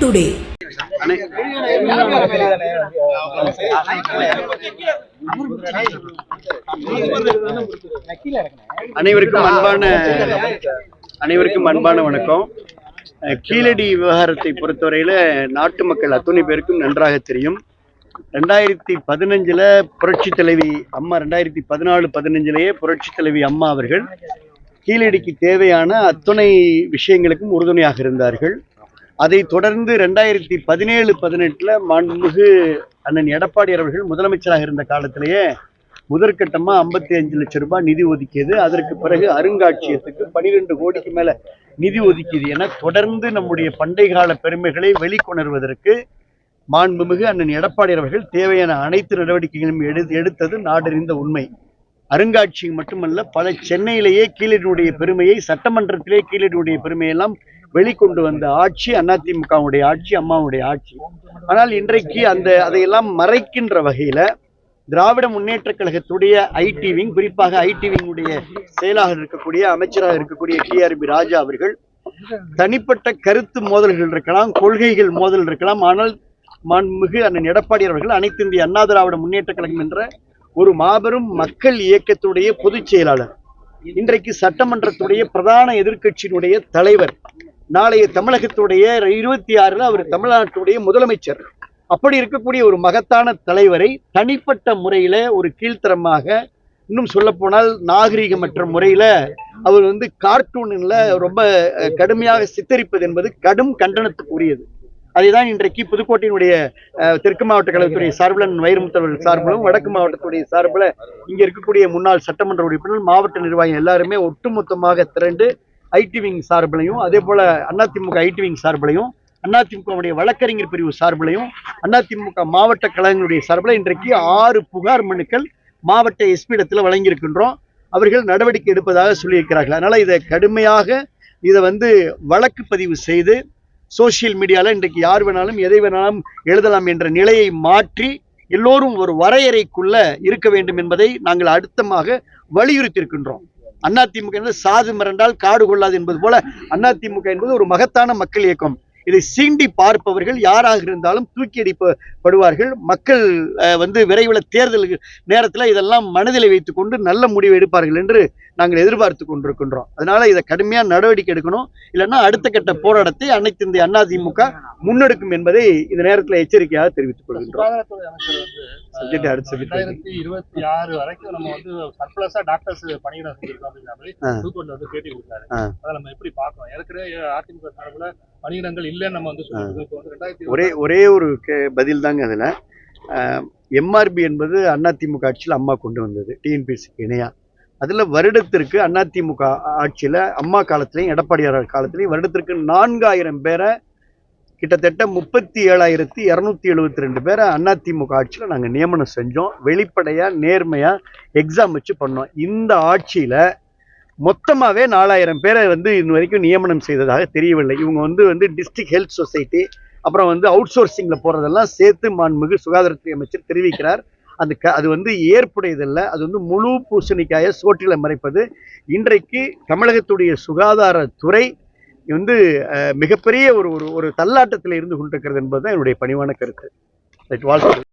Today அனைவருக்கும் அன்பான அனைவருக்கும் அன்பான வணக்கம். கீழடி விவகாரத்தை பொறுத்தவரையில நாட்டு மக்கள் அத்துணை பேருக்கும் நன்றாக தெரியும். ரெண்டாயிரத்தி பதினஞ்சில் புரட்சி தலைவி அம்மா ரெண்டாயிரத்தி பதினாலு பதினஞ்சிலேயே புரட்சி தலைவி அம்மா அவர்கள் கீழடிக்கு தேவையான அத்துணை விஷயங்களுக்கும் உறுதுணையாக இருந்தார்கள். அதை தொடர்ந்து ரெண்டாயிரத்தி பதினேழு பதினெட்டில் மாண்புமிகு அண்ணன் எடப்பாடி அவர்கள் முதலமைச்சராக இருந்த காலத்திலேயே முதற்கட்டமாக ஐம்பத்தி அஞ்சு லட்சம் ரூபாய் நிதி ஒதுக்கியது. அதற்கு பிறகு அருங்காட்சியகத்துக்கு பனிரெண்டு கோடிக்கு மேலே நிதி ஒதுக்கியது என தொடர்ந்து நம்முடைய பண்டை கால பெருமைகளை வெளிக்கொணர்வதற்கு மாண்புமிகு அண்ணன் எடப்பாடி அவர்கள் தேவையான அனைத்து நடவடிக்கைகளும் எடு எடுத்தது நாடறிந்த உண்மை. அருங்காட்சியகம் மட்டுமல்ல பல சென்னையிலேயே கீழடியுடைய பெருமையை சட்டமன்றத்திலே கீழடியுடைய பெருமையெல்லாம் வெளிக்கொண்டு வந்த ஆட்சி அதிமுகவுடைய ஆட்சி அம்மாவுடைய ஆட்சி. ஆனால் இன்றைக்கு அந்த அதையெல்லாம் மறைக்கின்ற வகையில திராவிட முன்னேற்ற கழகத்துடைய ஐடி விங் குறிப்பாக ஐடி விங்குடைய செயலாக இருக்கக்கூடிய அமைச்சராக இருக்கக்கூடிய டிஆர்பி ராஜா அவர்கள் தனிப்பட்ட கருத்து மோதல்கள் இருக்கலாம் கொள்கைகள் மோதல் இருக்கலாம். ஆனால் மாண்புமிகு அண்ணன் எடப்பாடி அவர்கள் அனைத்து இந்திய அண்ணா திராவிட முன்னேற்ற கழகம் என்ற ஒரு மாபெரும் மக்கள் இயக்கத்துடைய பொதுச் செயலாளர். இன்றைக்கு சட்டமன்றத்துடைய பிரதான எதிர்கட்சியினுடைய தலைவர் நாளைய தமிழகத்துடைய இருபத்தி ஆறுல அவர் தமிழ்நாட்டுடைய முதலமைச்சர். அப்படி இருக்கக்கூடிய ஒரு மகத்தான தலைவரை தனிப்பட்ட முறையில ஒரு கீழ்த்தரமாக இன்னும் சொல்ல போனால் நாகரிகமற்ற முறையில அவர் வந்து கார்ட்டூனில் ரொம்ப கடுமையாக சித்தரிப்பது என்பது கடும் கண்டனத்துக்குரியது. அதைதான் இன்றைக்கு புதுக்கோட்டையினுடைய தெற்கு மாவட்ட கழகத்துடைய சார்பில் வைரமுத்தவர்கள் சார்பிலும் வடக்கு மாவட்டத்துடைய சார்பில் இங்க இருக்கக்கூடிய முன்னாள் சட்டமன்ற உறுப்பினர் மாவட்ட நிர்வாகம் எல்லாருமே ஒட்டுமொத்தமாக திரண்டு ஐடி விங் சார்பிலையும் அதே போல் அதிமுக ஐடி விங் சார்பிலையும் அதிமுகவுடைய வழக்கறிஞர் பிரிவு சார்பிலையும் அதிமுக மாவட்ட கழகங்களுடைய சார்பில் இன்றைக்கு ஆறு புகார் மனுக்கள் மாவட்ட எஸ்பி வழங்கியிருக்கின்றோம். அவர்கள் நடவடிக்கை எடுப்பதாக சொல்லியிருக்கிறார்கள். அதனால் இதை கடுமையாக இதை வந்து வழக்கு பதிவு செய்து சோஷியல் மீடியாவில் இன்றைக்கு யார் வேணாலும் எதை வேணாலும் எழுதலாம் என்ற நிலையை மாற்றி எல்லோரும் ஒரு வரையறைக்குள்ள இருக்க வேண்டும் என்பதை நாங்கள் அழுத்தமாக வலியுறுத்தியிருக்கின்றோம். அதிமுக என்பது சாது மிரண்டால் காடு கொள்ளாது என்பது போல அதிமுக என்பது ஒரு மகத்தான மக்கள் இயக்கம். இதை சீண்டி பார்ப்பவர்கள் யாராக இருந்தாலும் தூக்கி அடிப்படுவார்கள் மக்கள் வந்து விரைவில் தேர்தல் நேரத்தில் இதெல்லாம் மனதில் வைத்துக்கொண்டு நல்ல முடிவு எடுப்பார்கள் என்று நாங்கள் எதிர்பார்த்து கொண்டிருக்கின்றோம். அதனால இதை கடுமையாக நடவடிக்கை எடுக்கணும். இல்லைன்னா அடுத்த கட்ட போராட்டத்தை அனைத்து இந்திய அதிமுக முன்னெடுக்கும் என்பதை இந்த நேரத்தில் எச்சரிக்கையாக தெரிவித்துக் கொள்கின்றோம். இருபத்தி ஆறு வரைக்கும் நம்ம வந்து சர்ப்ளஸா டாக்டர்ஸ் பணியிடம் செஞ்சிருக்கோம் அப்படிங்கிற மாதிரி ஆ. புதுக்கோட்டில் வந்து பேட்டி கொடுத்தாரு. ஆ. அதை நம்ம எப்படி பார்க்கணும்? ஏற்கனவே அதிமுக சார்பில் பணியிடங்கள் இல்லைன்னு நம்ம வந்து ஒரே ஒரே ஒரு பதில் தாங்க அதில். எம்ஆர்பி என்பது அதிமுக ஆட்சியில் அம்மா கொண்டு வந்தது டிஎன்பிசிக்கு இணையா. அதில் வருடத்திற்கு அதிமுக ஆட்சியில் அம்மா காலத்திலையும் எடப்பாடியார் காலத்திலையும் வருடத்திற்கு நான்காயிரம் பேரை கிட்டத்தட்ட முப்பத்தி ஏழாயிரத்தி இரநூத்தி எழுபத்தி ரெண்டு பேரை அதிமுக ஆட்சியில் நாங்கள் நியமனம் செஞ்சோம். வெளிப்படையாக நேர்மையாக எக்ஸாம் வச்சு பண்ணோம். இந்த ஆட்சியில் மொத்தமாகவே நாலாயிரம் பேரை வந்து இன்ன வரைக்கும் நியமனம் செய்ததாக தெரியவில்லை. இவங்க வந்து வந்து டிஸ்ட்ரிக்ட் ஹெல்த் சொசைட்டி அப்புறம் வந்து அவுட் சோர்சிங்கில் போகிறதெல்லாம் சேர்த்து மாண்புமிகு சுகாதாரத்துறை அமைச்சர் தெரிவிக்கிறார். அந்த க அது வந்து ஏற்புடையதல்ல. அது வந்து முழு பூசணிக்காய சோற்றில மறைப்பது. இன்றைக்கு தமிழகத்துடைய சுகாதாரத்துறை வந்து மிகப்பெரிய ஒரு ஒரு ஒரு தள்ளாட்டத்தில் இருந்து கொண்டிருக்கிறது என்பது தான் என்னுடைய பணிவான கருத்து. ரைட் வாழ்த்து